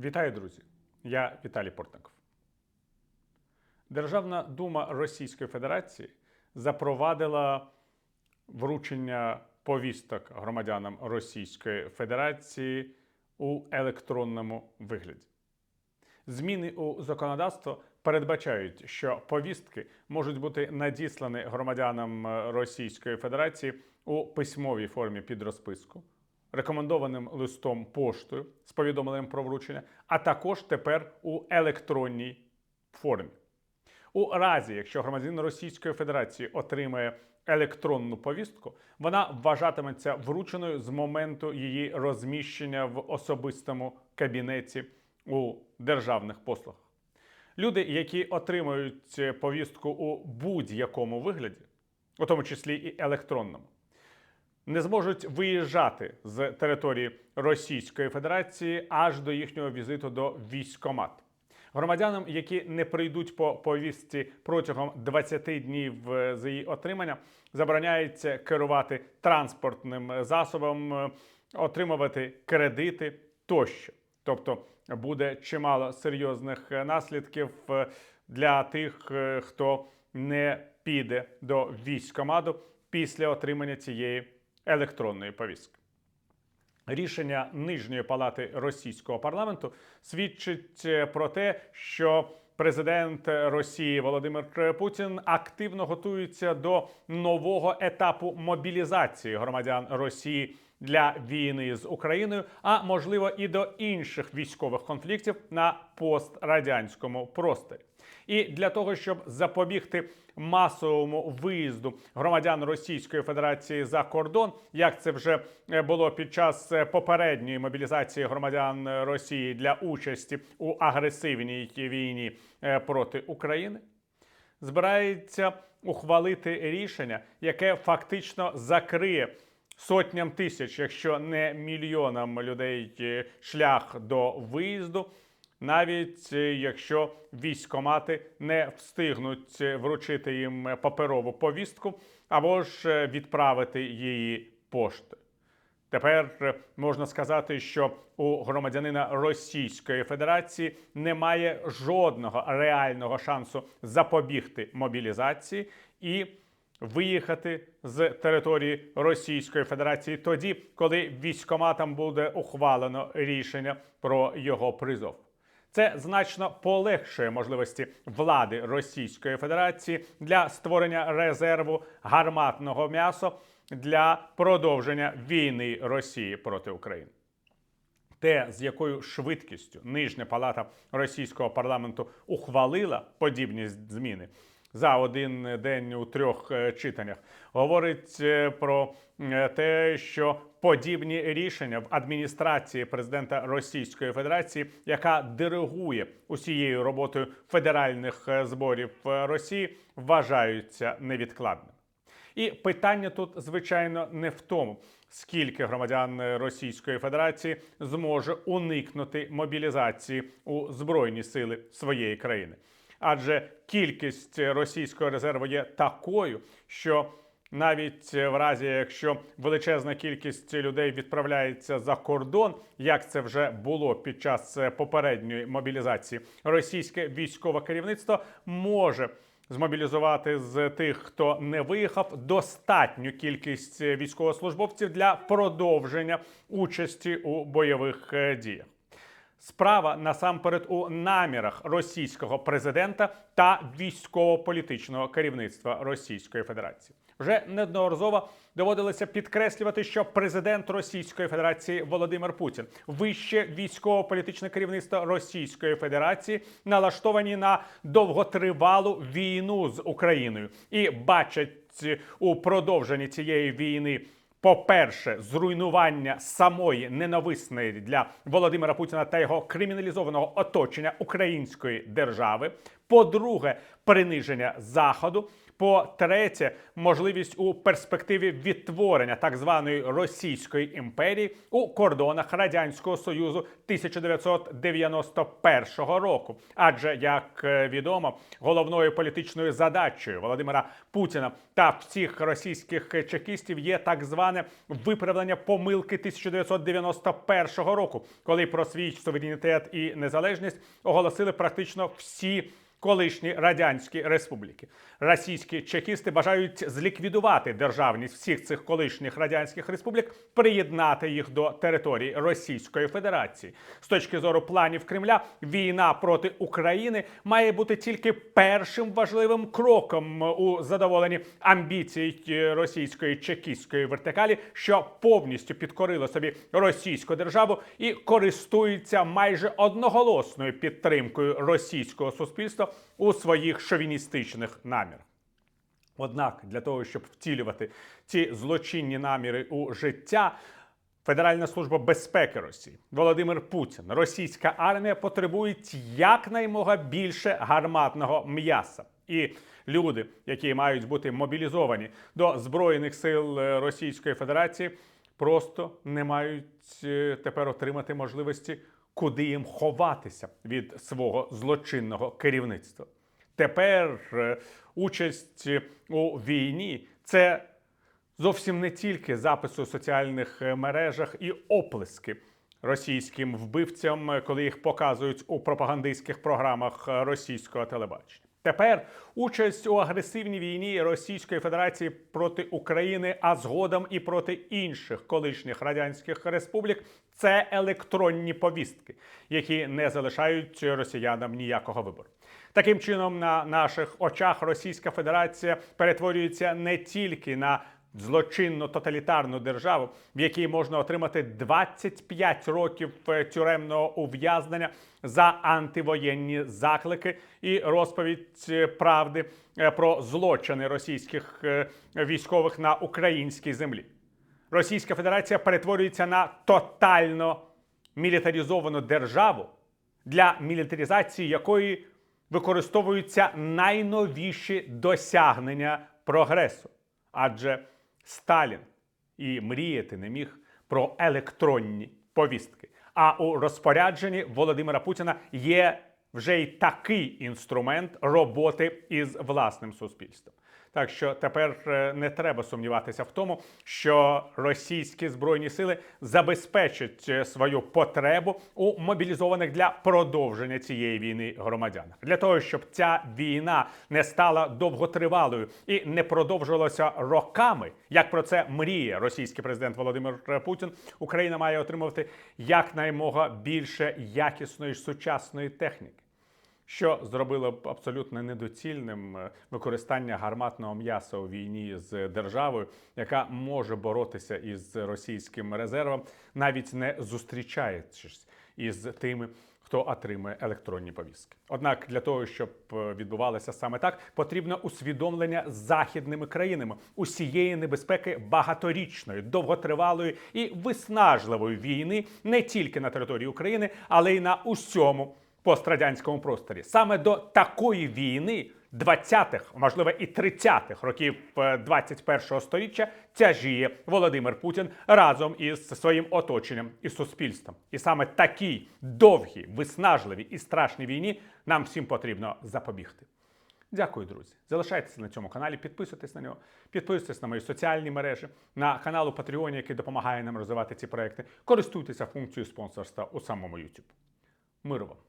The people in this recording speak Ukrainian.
Вітаю, друзі! Я Віталій Портников. Державна дума Російської Федерації запровадила вручення повісток громадянам Російської Федерації у електронному вигляді. Зміни у законодавство передбачають, що повістки можуть бути надіслані громадянам Російської Федерації у письмовій формі під розписку, рекомендованим листом поштою з повідомленням про вручення, а також тепер у електронній формі. У разі, якщо громадянин Російської Федерації отримає електронну повістку, вона вважатиметься врученою з моменту її розміщення в особистому кабінеті у державних послугах. Люди, які отримують повістку у будь-якому вигляді, у тому числі і електронному, не зможуть виїжджати з території Російської Федерації аж до їхнього візиту до військкомату. Громадянам, які не прийдуть по повістці протягом 20 днів е, з її отримання, забороняється керувати транспортним засобом, е, отримувати кредити тощо. Тобто буде чимало серйозних е, наслідків для тих, хто не піде до військкомату після отримання цієї електронної повістки. Рішення нижньої палати російського парламенту свідчить е, про те, що президент Росії Володимир Путін активно готується до нового етапу мобілізації громадян Росії для війни з Україною, а можливо і до інших військових конфліктів на пострадянському просторі. І для того, щоб запобігти масовому виїзду громадян Російської Федерації за кордон, як це вже е, було під час е, попередньої мобілізації громадян Росії для участі у агресивній війні е, проти України, збирається ухвалити рішення, яке фактично закриє сотням тисяч, якщо не мільйонам людей шлях до виїзду. Навіть е, якщо військомати не встигнуть е, вручити їм паперову повістку або ж е, відправити її поштою. Тепер е, можна сказати, що у громадянина Російської Федерації немає жодного реального шансу запобігти мобілізації і виїхати з території Російської Федерації тоді, коли військоматам буде ухвалено рішення про його призов. Це значно полегшує можливості влади Російської Федерації для створення резерву гарматного м'яса для продовження війни Росії проти України. Те, з якою швидкістю нижня палата російського парламенту ухвалила подібні зміни за один день у трьох е, читаннях, говорить е, про е, те, що подібні рішення в адміністрації президента Російської Федерації, яка диригує усією роботою федеральних зборів Росії, вважаються невідкладними. І питання тут, звичайно, не в тому, скільки громадян Російської Федерації зможе уникнути мобілізації у збройні сили своєї країни, адже кількість російського резерву є такою, що навіть в разі, якщо величезна кількість людей відправляється за кордон, як це вже було під час попередньої мобілізації, російське військове керівництво може змобілізувати з тих, хто не виїхав, достатню кількість військовослужбовців для продовження участі у бойових е, діях. Справа насамперед у намірах російського президента та військово-політичного керівництва Російської Федерації. Вже неодноразово доводилося підкреслювати, що президент Російської Федерації Володимир Путін, вище військово-політичне керівництво Російської Федерації налаштовані на довготривалу війну з Україною і бачать у продовженні цієї війни по-перше, зруйнування самої ненависної для Володимира Путіна та його криміналізованого оточення української держави. По-друге, приниження заходу. По-третє, можливість у перспективі відтворення так званої Російської імперії у кордонах Радянського Союзу 1991 року. Адже, як е, відомо, головною політичною задачею Володимира Путіна та всіх російських чекістів є так зване виправлення помилки 1991 року, коли про свій суверенітет і незалежність оголосили практично всі колишні радянські республіки. Російські чекісти бажають зліквідувати державність всіх цих колишніх радянських республік, приєднати їх до території Російської Федерації. З точки зору планів Кремля, війна проти України має бути тільки першим важливим кроком у задоволенні амбіцій російської чекістської вертикалі, що повністю підкорило собі російську державу і користується майже одноголосною підтримкою російського суспільства у своїх шовіністичних намірах. Однак для того, щоб втілювати ці злочинні наміри у життя, Федеральна служба безпеки Росії, Володимир Путін, російська армія потребують якнаймога більше гарматного м'яса. І люди, які мають бути мобілізовані до збройних сил е, Російської Федерації, просто не мають е, тепер отримати можливості, куди їм ховатися від свого злочинного керівництва. Тепер е, участь у війні це зовсім не тільки запис у соціальних е, мережах і оплески російським вбивцям, е, коли їх показують у пропагандистських програмах е, російського телебачення. Тепер участь у агресивній війні Російської Федерації проти України, а згодом і проти інших колишніх радянських республік це електронні повістки, які не залишають росіянам ніякого вибору. Таким чином, на наших очах Російська Федерація перетворюється не тільки на злочинну тоталітарну державу, в якій можна отримати 25 років е, тюремного ув'язнення за антивоєнні заклики і розповідь е, правди е, про злочини російських військових на українській землі. Російська Федерація перетворюється на тотально мілітаризовану державу, для мілітаризації якої використовуються найновіші досягнення прогресу. Адже Сталін і мріяти не міг про електронні повістки. А у розпорядженні Володимира Путіна є вже й такий інструмент роботи із власним суспільством. Так що тепер е, не треба сумніватися в тому, що російські збройні сили забезпечать е, свою потребу у мобілізованих для продовження цієї війни громадянах. Для того щоб ця війна не стала довготривалою і не продовжувалася роками, як про це мріє російський президент Володимир Путін, Україна має отримувати якнаймога більше якісної сучасної техніки що зробило б абсолютно недоцільним е, використання гарматного м'яса у війні з державою, яка може боротися із російським резервом, навіть не зустрічаючись із тими. Хто отримує електронні повістки? Однак для того, щоб е, відбувалося саме так, потрібно усвідомлення західними країнами усієї небезпеки багаторічної, довготривалої і виснажливої війни не тільки на території України, але й на усьому пострадянському просторі. Саме до такої війни 20-х, можливо, і 30-х років 21-го століття тяжіє Володимир Путін разом із своїм оточенням і суспільством. І саме такій довгій, виснажливій і страшній війні нам всім потрібно запобігти. Дякую, друзі. Залишайтеся на цьому каналі, підписуйтесь на нього, підписуйтесь на мої соціальні мережі, на канал у Патреоні, який допомагає нам розвивати ці проекти. Користуйтеся функцією спонсорства у самому YouTube. Миру вам!